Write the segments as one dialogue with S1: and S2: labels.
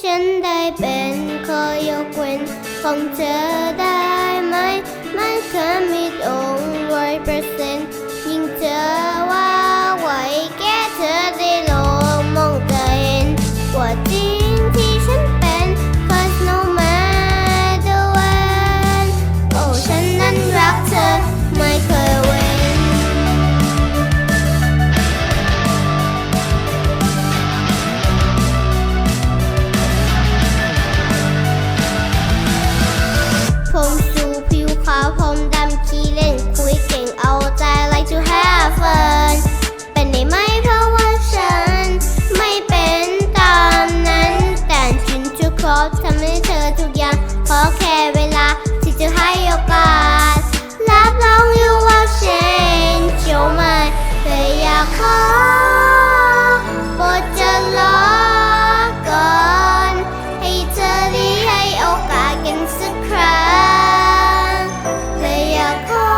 S1: ฉันได้เป็นข้อยกเว้นของเธอได้ไหมมันเคยมีอ ให้โอกาสรับรองอยู่ว่า change your mind แต่อยากขอโปรดจะรอก่อน ให้เธอได้ให้โอกาสกันสักครั้งและอยากขอ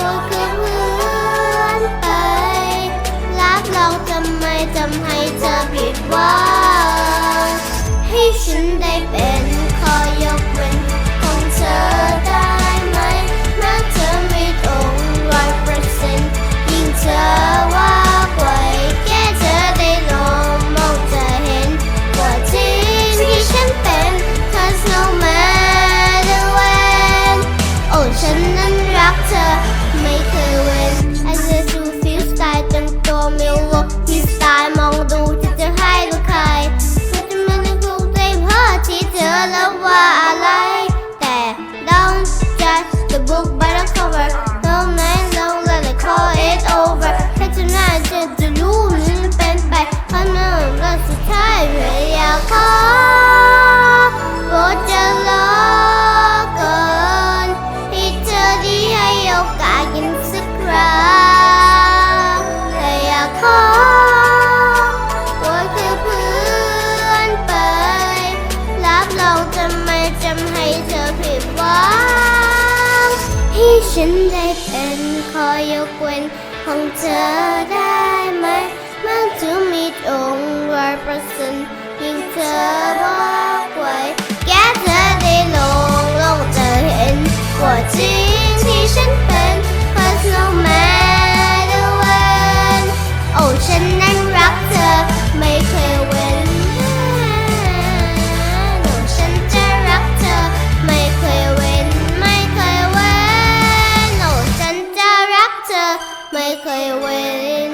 S1: ว่าคือเพื่อนไปรับรองจะไม่ทำให้เธอผิดหวังให้ฉันได้เป็น ขอโปรดจะรอก่อนให้เธอได้ให้โอกาสกันสักครั้งแต่อยากขอว่าคือเพื่อนไป รับเรองจะไม่จำให้เธอผิดหวังให้ฉันได้เป็นขอยกเว้นของเธอได้ไหมมันจะมีอง ฉันเป็น cause no matter when โอ้ฉันนั้นรักเธอไม่เคยเว้นโอ้ฉันจะรักเธอไม่เคยเว้นไม่เคยเว้นโอ้ฉันจะรักเธอไม่เคยเว้น